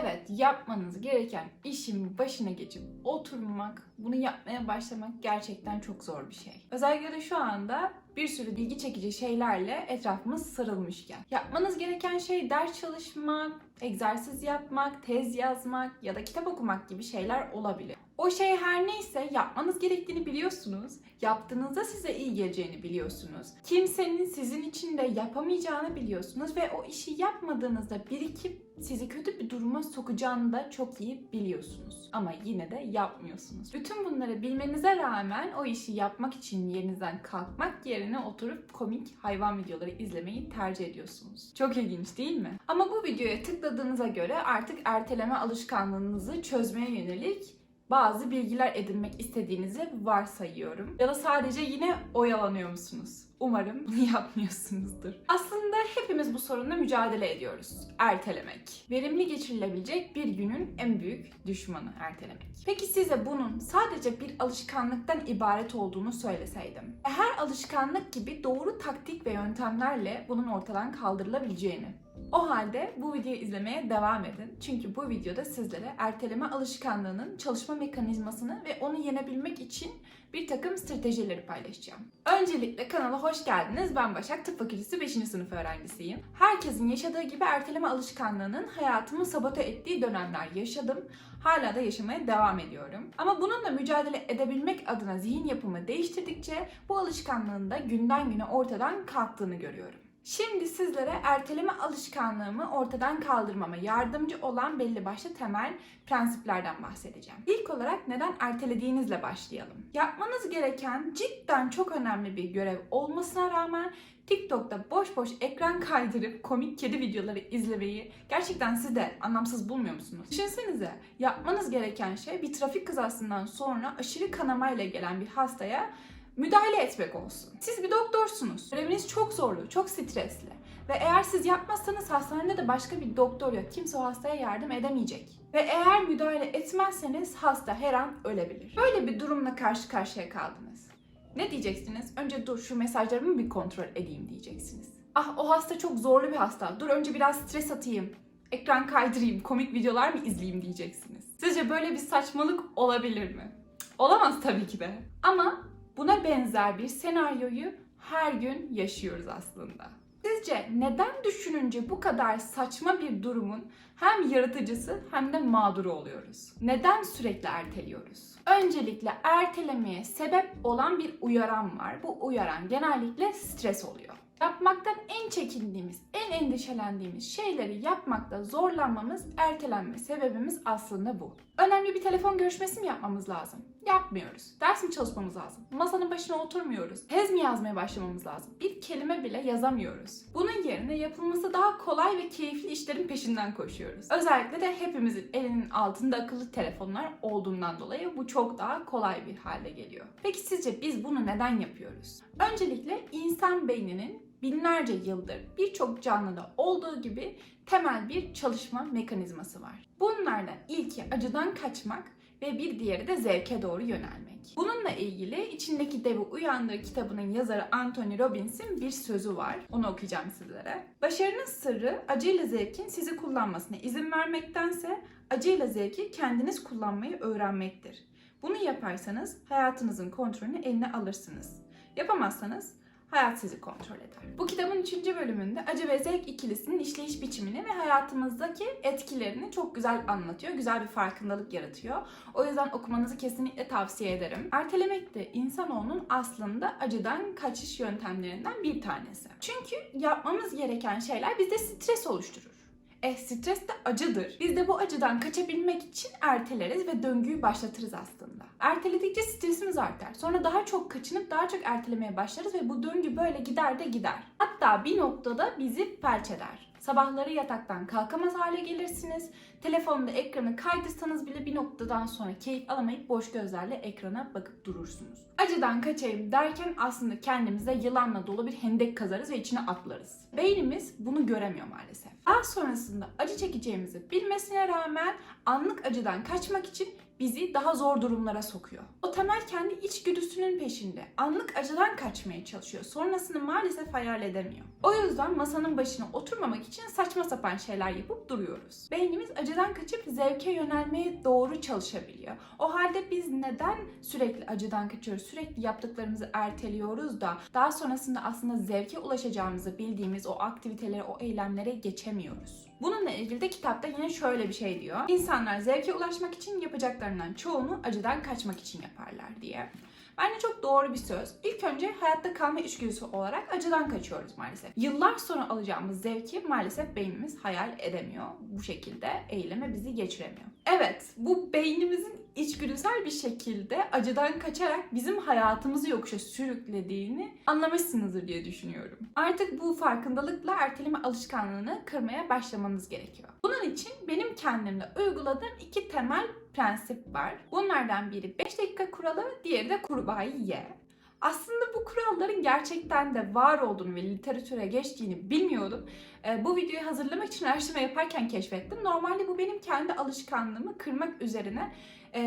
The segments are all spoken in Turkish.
Evet, yapmanız gereken işin başına geçip oturmak, bunu yapmaya başlamak gerçekten çok zor bir şey. Özellikle de şu anda bir sürü ilgi çekici şeylerle etrafımız sarılmışken. Yapmanız gereken şey ders çalışmak, egzersiz yapmak, tez yazmak ya da kitap okumak gibi şeyler olabilir. O şey her neyse yapmanız gerektiğini biliyorsunuz. Yaptığınızda size iyi geleceğini biliyorsunuz. Kimsenin sizin için de yapamayacağını biliyorsunuz ve o işi yapmadığınızda birikip sizi kötü bir duruma sokacağını da çok iyi biliyorsunuz. Ama yine de yapmıyorsunuz. Bütün bunları bilmenize rağmen o işi yapmak için yerinizden kalkmak yerine oturup komik hayvan videoları izlemeyi tercih ediyorsunuz. Çok ilginç değil mi? Ama bu videoya tıkladığınıza göre artık erteleme alışkanlığınızı çözmeye yönelik bazı bilgiler edinmek istediğinizi varsayıyorum. Ya da sadece yine oyalanıyor musunuz? Umarım bunu yapmıyorsunuzdur. Aslında hepimiz bu sorunla mücadele ediyoruz. Ertelemek. Verimli geçirilebilecek bir günün en büyük düşmanı ertelemek. Peki size bunun sadece bir alışkanlıktan ibaret olduğunu söyleseydim? Her alışkanlık gibi doğru taktik ve yöntemlerle bunun ortadan kaldırılabileceğini o halde bu videoyu izlemeye devam edin. Çünkü bu videoda sizlere erteleme alışkanlığının çalışma mekanizmasını ve onu yenebilmek için bir takım stratejileri paylaşacağım. Öncelikle kanala hoş geldiniz. Ben Başak Tıp Fakültesi 5. sınıf öğrencisiyim. Herkesin yaşadığı gibi erteleme alışkanlığının hayatımı sabote ettiği dönemler yaşadım. Hala da yaşamaya devam ediyorum. Ama bununla mücadele edebilmek adına zihin yapımı değiştirdikçe bu alışkanlığın da günden güne ortadan kalktığını görüyorum. Şimdi sizlere erteleme alışkanlığımı ortadan kaldırmama yardımcı olan belli başlı temel prensiplerden bahsedeceğim. İlk olarak neden ertelediğinizle başlayalım. Yapmanız gereken cidden çok önemli bir görev olmasına rağmen TikTok'ta boş boş ekran kaydırıp komik kedi videoları izlemeyi gerçekten siz de anlamsız bulmuyor musunuz? Düşünsenize yapmanız gereken şey bir trafik kazasından sonra aşırı kanamayla gelen bir hastaya müdahale etmek olsun. Siz bir doktorsunuz. Göreviniz çok zorlu, çok stresli. Ve eğer siz yapmazsanız hastanede de başka bir doktor yok. Kimse o hastaya yardım edemeyecek. Ve eğer müdahale etmezseniz hasta her an ölebilir. Böyle bir durumla karşı karşıya kaldınız. Ne diyeceksiniz? Önce dur şu mesajlarımı bir kontrol edeyim diyeceksiniz. Ah o hasta çok zorlu bir hasta. Dur önce biraz stres atayım. Ekran kaydırayım, komik videolar mı izleyeyim diyeceksiniz. Sizce böyle bir saçmalık olabilir mi? Olamaz tabii ki de. Ama Buna benzer bir senaryoyu her gün yaşıyoruz aslında. Sizce neden düşününce bu kadar saçma bir durumun hem yaratıcısı hem de mağduru oluyoruz? Neden sürekli erteliyoruz? Öncelikle ertelemeye sebep olan bir uyaran var. Bu uyaran genellikle stres oluyor. Yapmaktan en çekindiğimiz, en endişelendiğimiz şeyleri yapmakta zorlanmamız, ertelenme sebebimiz aslında bu. Önemli bir telefon görüşmesi mi yapmamız lazım? Yapmıyoruz. Ders mi çalışmamız lazım? Masanın başına oturmuyoruz. Tez mi yazmaya başlamamız lazım? Bir kelime bile yazamıyoruz. Bunun yerine yapılması daha kolay ve keyifli işlerin peşinden koşuyoruz. Özellikle de hepimizin elinin altında akıllı telefonlar olduğundan dolayı bu çok daha kolay bir hale geliyor. Peki sizce biz bunu neden yapıyoruz? Öncelikle insan beyninin binlerce yıldır birçok canlıda olduğu gibi temel bir çalışma mekanizması var. Bunlardan ilki acıdan kaçmak ve bir diğeri de zevke doğru yönelmek. Bununla ilgili İçindeki Devi Uyandır kitabının yazarı Anthony Robbins'in bir sözü var. Onu okuyacağım sizlere. Başarının sırrı acıyla zevkin sizi kullanmasına izin vermektense acıyla zevki kendiniz kullanmayı öğrenmektir. Bunu yaparsanız hayatınızın kontrolünü eline alırsınız. Yapamazsanız hayat sizi kontrol eder. Bu kitabın 3. bölümünde acı ve zevk ikilisinin işleyiş biçimini ve hayatımızdaki etkilerini çok güzel anlatıyor. Güzel bir farkındalık yaratıyor. O yüzden okumanızı kesinlikle tavsiye ederim. Ertelemek de insanoğlunun aslında acıdan kaçış yöntemlerinden bir tanesi. Çünkü yapmamız gereken şeyler bizde stres oluşturur. E stres de acıdır. Biz de bu acıdan kaçabilmek için erteleriz ve döngüyü başlatırız aslında. Erteledikçe stresimiz artar. Sonra daha çok kaçınıp daha çok ertelemeye başlarız ve bu döngü böyle gider de gider. Hatta bir noktada bizi felç eder. Sabahları yataktan kalkamaz hale gelirsiniz. Telefonda ekranı kaydırsanız bile bir noktadan sonra keyif alamayıp boş gözlerle ekrana bakıp durursunuz. Acıdan kaçayım derken aslında kendimize yılanla dolu bir hendek kazarız ve içine atlarız. Beynimiz bunu göremiyor maalesef. Daha sonrasında acı çekeceğimizi bilmesine rağmen anlık acıdan kaçmak için bizi daha zor durumlara sokuyor. O temel kendi içgüdüsünün peşinde. Anlık acıdan kaçmaya çalışıyor. Sonrasını maalesef hayal edemiyor. O yüzden masanın başına oturmamak için saçma sapan şeyler yapıp duruyoruz. Beynimiz acıdan kaçıp zevke yönelmeye doğru çalışabiliyor. O halde biz neden sürekli acıdan kaçıyoruz? Sürekli yaptıklarımızı erteliyoruz da daha sonrasında aslında zevke ulaşacağımızı bildiğimiz o aktivitelere, o eylemlere geçemiyoruz. Bununla ilgili de kitapta yine şöyle bir şey diyor. İnsanlar zevke ulaşmak için yapacaklarından çoğunu acıdan kaçmak için yaparlar diye. Bence çok doğru bir söz. İlk önce hayatta kalma içgüdüsü olarak acıdan kaçıyoruz maalesef. Yıllar sonra alacağımız zevki maalesef beynimiz hayal edemiyor. Bu şekilde eyleme bizi geçiremiyor. Evet, bu beynimizin içgüdüsel bir şekilde acıdan kaçarak bizim hayatımızı yokuşa sürüklediğini anlamışsınızdır diye düşünüyorum. Artık bu farkındalıkla erteleme alışkanlığını kırmaya başlamanız gerekiyor. Bunun için benim kendimde uyguladığım iki temel prensip var. Bunlardan biri 5 dakika kuralı, diğeri de kurbağayı ye. Aslında bu kuralların gerçekten de var olduğunu ve literatüre geçtiğini bilmiyordum. Ee, bu videoyu hazırlamak için araştırma yaparken keşfettim. Normalde bu benim kendi alışkanlığımı kırmak üzerine e,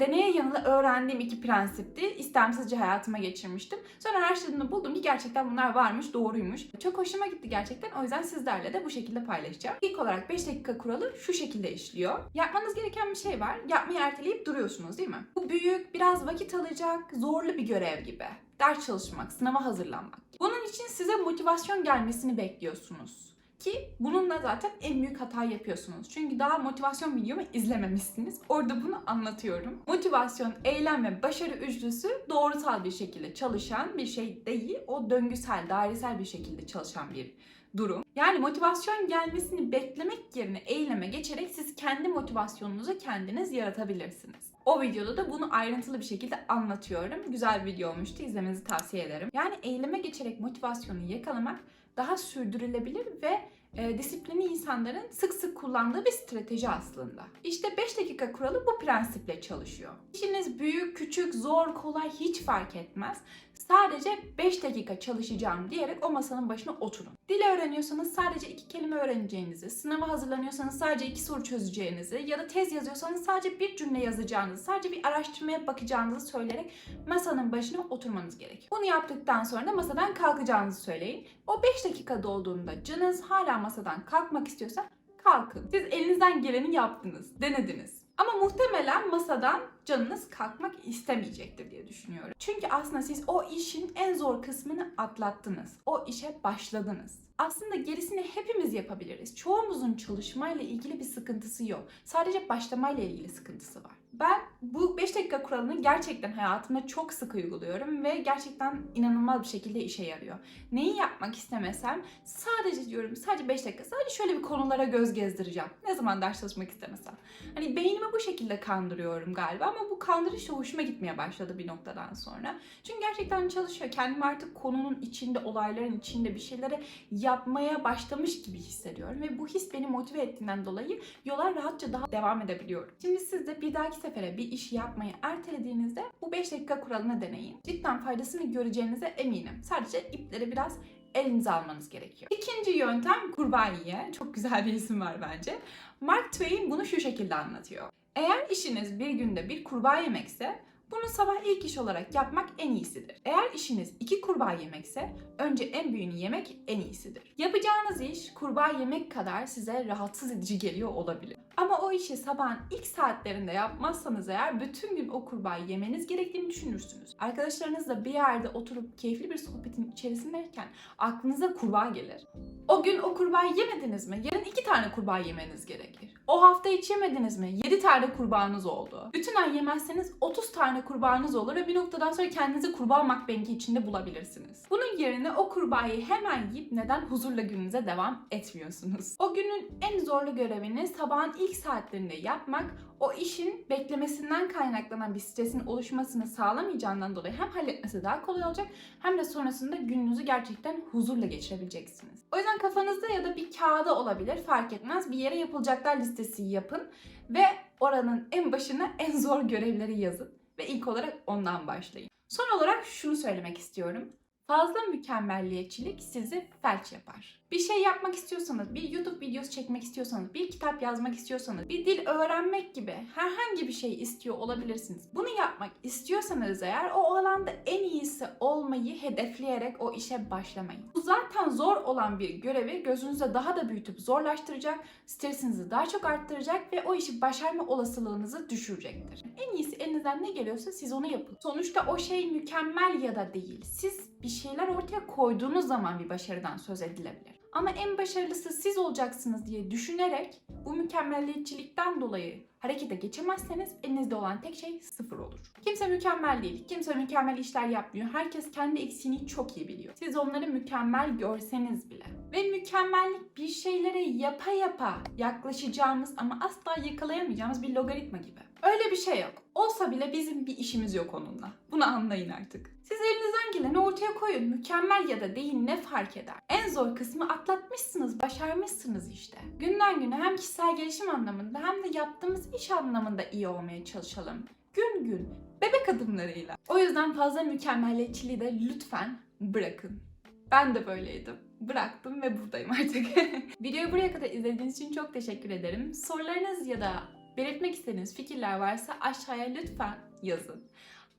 deneye yanıla öğrendiğim iki prensipti. İstemsizce hayatıma geçirmiştim. Sonra araştırdığımda buldum ki gerçekten bunlar varmış, doğruymuş. Çok hoşuma gitti gerçekten. O yüzden sizlerle de bu şekilde paylaşacağım. İlk olarak 5 dakika kuralı şu şekilde işliyor. Yapmanız gereken bir şey var. Yapmayı erteleyip duruyorsunuz değil mi? Bu büyük, biraz vakit alacak, zorlu bir görev gibi. Ders çalışmak, sınava hazırlanmak. Bunun için size motivasyon gelmesini bekliyorsunuz. Ki bununla zaten en büyük hata yapıyorsunuz. Çünkü daha motivasyon videomu izlememişsiniz. Orada bunu anlatıyorum. Motivasyon, eylem ve başarı üçlüsü doğrusal bir şekilde çalışan bir şey değil. O döngüsel, dairesel bir şekilde çalışan bir durum. Yani motivasyon gelmesini beklemek yerine eyleme geçerek siz kendi motivasyonunuzu kendiniz yaratabilirsiniz. O videoda da bunu ayrıntılı bir şekilde anlatıyorum. Güzel bir video olmuştu. İzlemenizi tavsiye ederim. Yani eyleme geçerek motivasyonu yakalamak daha sürdürülebilir ve e, disiplinli insanların sık sık kullandığı bir strateji aslında. İşte 5 dakika kuralı bu prensiple çalışıyor. İşiniz büyük, küçük, zor, kolay hiç fark etmez. Sadece 5 dakika çalışacağım diyerek o masanın başına oturun. Dil öğreniyorsanız sadece 2 kelime öğreneceğinizi, sınava hazırlanıyorsanız sadece 2 soru çözeceğinizi ya da tez yazıyorsanız sadece bir cümle yazacağınızı, sadece bir araştırmaya bakacağınızı söyleyerek masanın başına oturmanız gerekiyor. Bunu yaptıktan sonra da masadan kalkacağınızı söyleyin. O 5 dakika dolduğunda canınız hala masadan kalkmak istiyorsa kalkın. Siz elinizden geleni yaptınız, denediniz. Ama muhtemelen masadan canınız kalkmak istemeyecektir diye düşünüyorum. Çünkü aslında siz o işin en zor kısmını atlattınız. O işe başladınız. Aslında gerisini hepimiz yapabiliriz. Çoğumuzun çalışmayla ilgili bir sıkıntısı yok. Sadece başlamayla ilgili sıkıntısı var. Ben bu 5 dakika kuralını gerçekten hayatımda çok sık uyguluyorum ve gerçekten inanılmaz bir şekilde işe yarıyor. Neyi yapmak istemesem sadece diyorum sadece 5 dakika sadece şöyle bir konulara göz gezdireceğim. Ne zaman ders çalışmak istemesem. Hani beynimi bu şekilde kandırıyorum galiba ama bu kandırış hoşuma gitmeye başladı bir noktadan sonra. Çünkü gerçekten çalışıyor. Kendimi artık konunun içinde, olayların içinde bir şeylere yapmaya başlamış gibi hissediyorum ve bu his beni motive ettiğinden dolayı yola rahatça daha devam edebiliyorum. Şimdi siz de bir dahaki sefere bir iş yapmayı ertelediğinizde bu 5 dakika kuralını deneyin. Cidden faydasını göreceğinize eminim. Sadece ipleri biraz elinize almanız gerekiyor. İkinci yöntem kurbaniye. Çok güzel bir isim var bence. Mark Twain bunu şu şekilde anlatıyor. Eğer işiniz bir günde bir kurbağa yemekse bunu sabah ilk iş olarak yapmak en iyisidir. Eğer işiniz iki kurbağa yemekse önce en büyüğünü yemek en iyisidir. Yapacağınız iş kurbağa yemek kadar size rahatsız edici geliyor olabilir. Ama o işi sabahın ilk saatlerinde yapmazsanız eğer bütün gün o kurbağayı yemeniz gerektiğini düşünürsünüz. Arkadaşlarınızla bir yerde oturup keyifli bir sohbetin içerisindeyken aklınıza kurbağa gelir. O gün o kurbağayı yemediniz mi? Yarın iki tane kurbağa yemeniz gerekir. O hafta hiç yemediniz mi? 7 tane kurbağanız oldu. Bütün ay yemezseniz 30 tane kurbağanız olur ve bir noktadan sonra kendinizi kurbağa makbengi içinde bulabilirsiniz. Bunun yerine o kurbağayı hemen yiyip neden huzurla gününüze devam etmiyorsunuz? O günün en zorlu görevini sabahın ilk saatlerinde yapmak o işin beklemesinden kaynaklanan bir stresin oluşmasını sağlamayacağından dolayı hem halletmesi daha kolay olacak hem de sonrasında gününüzü gerçekten huzurla geçirebileceksiniz. O yüzden kafanızda ya da bir kağıda olabilir fark etmez bir yere yapılacaklar listesi yapın ve oranın en başına en zor görevleri yazın ve ilk olarak ondan başlayın. Son olarak şunu söylemek istiyorum. Fazla mükemmelliyetçilik sizi felç yapar. Bir şey yapmak istiyorsanız, bir YouTube videosu çekmek istiyorsanız, bir kitap yazmak istiyorsanız, bir dil öğrenmek gibi herhangi bir şey istiyor olabilirsiniz. Bunu yapmak istiyorsanız eğer o alanda en iyisi olmayı hedefleyerek o işe başlamayın. Bu zaten zor olan bir görevi gözünüzde daha da büyütüp zorlaştıracak, stresinizi daha çok arttıracak ve o işi başarma olasılığınızı düşürecektir. En iyisi elinizden ne geliyorsa siz onu yapın. Sonuçta o şey mükemmel ya da değil. Siz bir şeyler ortaya koyduğunuz zaman bir başarıdan söz edilebilir. Ama en başarılısı siz olacaksınız diye düşünerek bu mükemmelliyetçilikten dolayı harekete geçemezseniz elinizde olan tek şey sıfır olur. Kimse mükemmel değil. Kimse mükemmel işler yapmıyor. Herkes kendi eksiğini çok iyi biliyor. Siz onları mükemmel görseniz bile. Ve mükemmellik bir şeylere yapa yapa yaklaşacağımız ama asla yakalayamayacağımız bir logaritma gibi. Öyle bir şey yok. Olsa bile bizim bir işimiz yok onunla. Bunu anlayın artık. Siz elinizden geleni ortaya koyun. Mükemmel ya da değil ne fark eder? En zor kısmı atlatmışsınız, başarmışsınız işte. Günden güne hem kişisel gelişim anlamında hem de yaptığımız iş anlamında iyi olmaya çalışalım. Gün gün, bebek adımlarıyla. O yüzden fazla mükemmeliyetçiliği de lütfen bırakın. Ben de böyleydim. Bıraktım ve buradayım artık. Videoyu buraya kadar izlediğiniz için çok teşekkür ederim. Sorularınız ya da belirtmek istediğiniz fikirler varsa aşağıya lütfen yazın.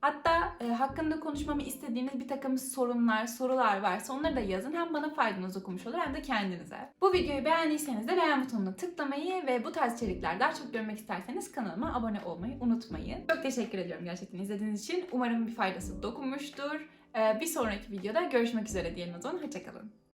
Hatta e, hakkında konuşmamı istediğiniz bir takım sorunlar, sorular varsa onları da yazın. Hem bana faydanız dokunmuş olur hem de kendinize. Bu videoyu beğendiyseniz de beğen butonuna tıklamayı ve bu tarz içerikler daha çok görmek isterseniz kanalıma abone olmayı unutmayın. Çok teşekkür ediyorum gerçekten izlediğiniz için. Umarım bir faydası dokunmuştur. E, bir sonraki videoda görüşmek üzere diyelim o zaman. Hoşçakalın.